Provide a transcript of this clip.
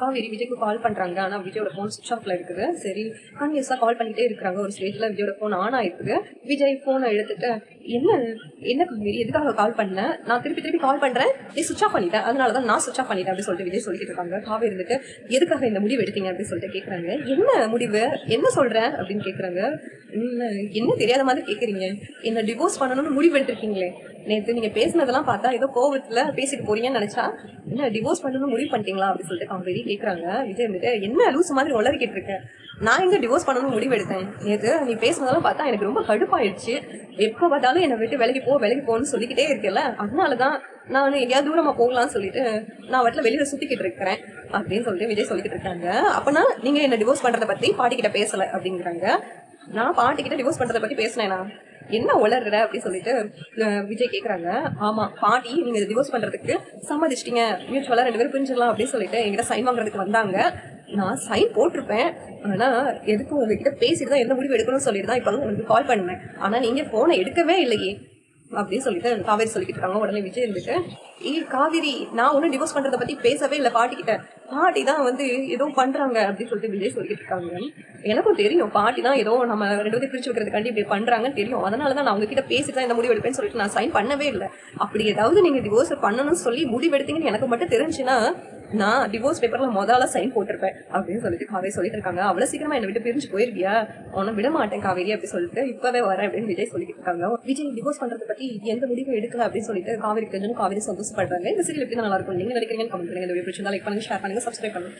காவேரி விஜய்க்கு கால் பண்றாங்க. ஆனா விஜயோட போன் சுவிச் ஆஃப்ல இருக்குது. சரி கன்யூஸா கால் பண்ணிட்டே இருக்காங்க ஒரு ஸ்டேஜ்ல விஜயோட போன் ஆன் ஆயிருக்குது விஜய் போனை எடுத்துட்டு என்ன என்ன காவேரி எதுக்காக கால் பண்ண? நான் திருப்பி திருப்பி கால் பண்றேன். நீ சுவிச் ஆஃப் பண்ணிட்டேன் அதனாலதான் நான் சுவிச் ஆஃப் பண்ணிட்டேன் அப்படின்னு சொல்லிட்டு விஜய் சொல்லிட்டு இருக்காங்க. காவேரி இருந்துட்டு எதுக்காக இந்த முடிவு எடுத்தீங்க? அப்படின்னு சொல்லிட்டு கேக்குறாங்க. என்ன முடிவு? என்ன சொல்ற? அப்படின்னு கேக்குறாங்க. என்ன தெரியாத மாதிரி கேக்குறீங்க? என்ன டிவோர்ஸ் பண்ணணும்னு முடிவு எடுத்திருக்கீங்களே? நேற்று நீங்க பேசுனதெல்லாம் பார்த்தா ஏதோ கோவத்துல பேசிட்டு போறீங்கன்னு நினைச்சா என்ன டிவோர்ஸ் பண்ணணும்னு முடிவு பண்ணிட்டீங்களா? அப்படின்னு சொல்லிட்டு காவேரி கேக்குறாங்க. விஜய் வந்துட்டு என்ன லூஸ் மாதிரி உளறிக்கிட்டு இருக்கேன் நான் இங்கே டிவோர்ஸ் பண்ணணும்னு முடிவு எடுத்தேன் நீ பேசுனதெல்லாம் பார்த்தா எனக்கு ரொம்ப கடுப்பாயிடுச்சு எப்போ பார்த்தாலும் என்னை விட்டு விலகி போ விலகி போன்னு சொல்லிக்கிட்டே இருக்கல அதனால தான் நான் எங்கேயாவது தூரமாக போகலாம்னு சொல்லிட்டு நான் வட்டில் வெளியில் சுற்றிக்கிட்டு இருக்கிறேன் அப்படின்னு சொல்லிட்டு விஜய் சொல்லிக்கிட்டு இருக்காங்க. அப்போனா நீங்கள் என்னை டிவோர்ஸ் பண்ணுறதை பற்றி பாட்டிக்கிட்ட பேசலை அப்படிங்கிறாங்க. நான் பாட்டிக்கிட்ட டிவோர்ஸ் பண்றத பத்தி பேசினேனா? என்ன உளர்ற அப்படின்னு சொல்லிட்டு விஜய் கேக்குறாங்க. ஆமா பாட்டி நீங்க டிவோர்ஸ் பண்றதுக்கு சம்மதிச்சிட்டீங்க. மியூச்சுவலா ரெண்டு பேரும் பிரிஞ்சிடலாம் அப்படின்னு சொல்லிட்டு என்கிட்ட சைன் வாங்குறதுக்கு வந்தாங்க. நான் சைன் போட்டிருப்பேன். ஆனா எதுக்கும் உங்ககிட்ட பேசிட்டு தான் எந்த முடிவு எடுக்கணும்னு சொல்லிட்டு தான் இப்போ உங்களுக்கு கால் பண்ணேன் ஆனா நீங்க போனை எடுக்கவே இல்லையே. அப்படின்னு சொல்லிட்டு காவேரி சொல்லிக்கிட்டு இருக்காங்க. உடனே விஜய் இருந்துட்டு ஏ காவேரி நான் ஒன்னும் டிவோர்ஸ் பண்றத பத்தி பேசவே இல்லை பாட்டி கிட்ட பாட்டி தான் வந்து ஏதோ பண்றாங்க அப்படின்னு சொல்லிட்டு விஜய் சொல்லிட்டு இருக்காங்க. எனக்கும் தெரியும் பாட்டி தான் ஏதோ நம்ம ரெண்டு பேரும் பிரிச்சு வைக்கிறதுக்காண்டி இப்படி பண்றாங்கன்னு தெரியும். அதனால தான் நான் உங்ககிட்ட பேசிட்டு தான் இந்த முடிவு எடுப்பேன்னு சொல்லிட்டு நான் சைன் பண்ணவே இல்லை. அப்படி ஏதாவது நீங்க டிவோர்ஸ் பண்ணணும்னு சொல்லி முடிவு எடுத்தீங்கன்னு எனக்கு மட்டும் தெரிஞ்சுன்னா நான் டிவோர்ஸ் பேப்பர்ல முதல்ல சைன் போட்டிருப்பேன் அப்படின்னு சொல்லிட்டு காவேரி சொல்லிட்டு இருக்காங்க. அவ்வளவு சீக்கிரமா என்னை விட்டு பிரிஞ்சு போயிருக்கியா உன்னை விட மாட்டேன் காவேரி அப்படி சொல்லிட்டு இப்பவே வரேன் அப்படின்னு விஜய் சொல்லிட்டு இருக்காங்க. விஜய் டிவோர்ஸ் பண்றது பத்தி எந்த முடிவும் எடுக்கல அப்படின்னு சொல்லிட்டு காவிரி தெரிஞ்சு காவிரி சந்தோஷப்படுறாங்க. இந்த சீரியல் எப்படி நல்லா இருக்கும் நீங்க நினைக்கிறீங்கன்னு கமெண்ட் பண்ணுங்க. இந்த வீடியோ பிடிச்சிருந்தா லைக் பண்ணுங்க ஷேர் பண்ணுங்க சப்ஸ்கிரைப் பண்ணுங்க.